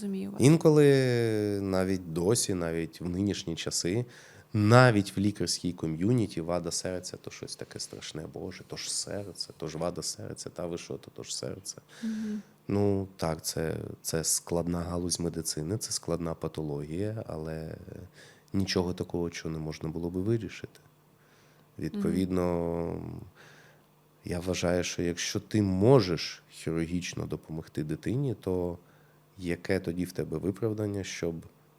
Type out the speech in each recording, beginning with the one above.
Розумію вас. Інколи навіть досі, навіть в нинішні часи, навіть в лікарській ком'юніті вада серця то щось таке страшне, Боже, то ж серце, то ж вада серця, та ви що, то, то ж серце. Ну так, це, це складна галузь медицини, це складна патологія, але нічого такого, що не можна було би вирішити. Відповідно, я вважаю, що якщо ти можеш хірургічно допомогти дитині, то яке тоді в тебе виправдання, щоб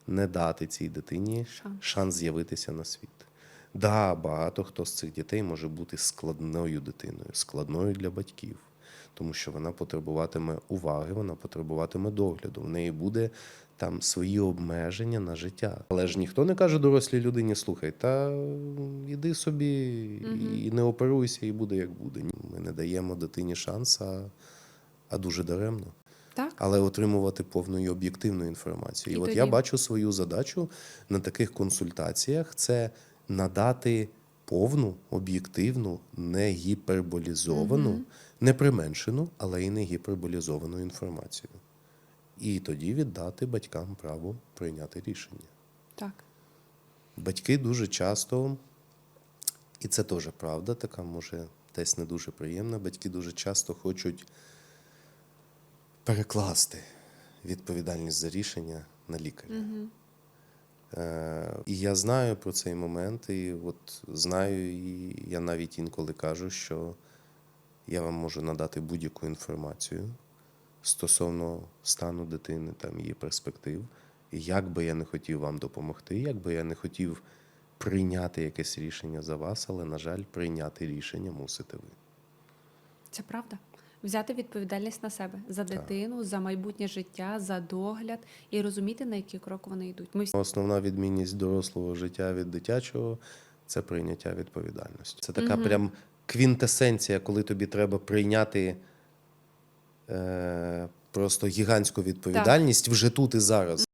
не дати цій дитині Шанс. шанс з'явитися на світ? Да, багато хто з цих дітей може бути складною дитиною, складною для батьків, тому що вона потребуватиме уваги, вона потребуватиме догляду. В неї буде там свої обмеження на життя. Але ж ніхто не каже дорослій людині: слухай, та іди собі і не оперуйся, і буде як буде. Ми не даємо дитині шанс, а, а дуже даремно. Але отримувати повну і об'єктивну інформацію. І, І от тоді- я бачу свою задачу на таких консультаціях це надати повну, об'єктивну, не гіперболізовану, не применшену, але і не гіперболізовану інформацію. І тоді віддати батькам право прийняти рішення. Так. Батьки дуже часто, і це теж правда, така може десь не дуже приємна. Батьки дуже часто хочуть перекласти відповідальність за рішення на лікаря. Е, і я знаю про цей момент, і от знаю, і я навіть інколи кажу, що я вам можу надати будь-яку інформацію стосовно стану дитини, там її перспектив. І як би я не хотів вам допомогти, як би я не хотів прийняти якесь рішення за вас, але, на жаль, прийняти рішення мусите ви. Це правда. Взяти відповідальність на себе за дитину, за майбутнє життя, за догляд і розуміти, на який крок вони йдуть. Ми Основна відмінність дорослого життя від дитячого це прийняття відповідальності. Це така прям квінтесенція, коли тобі треба прийняти е, просто гігантську відповідальність вже тут і зараз.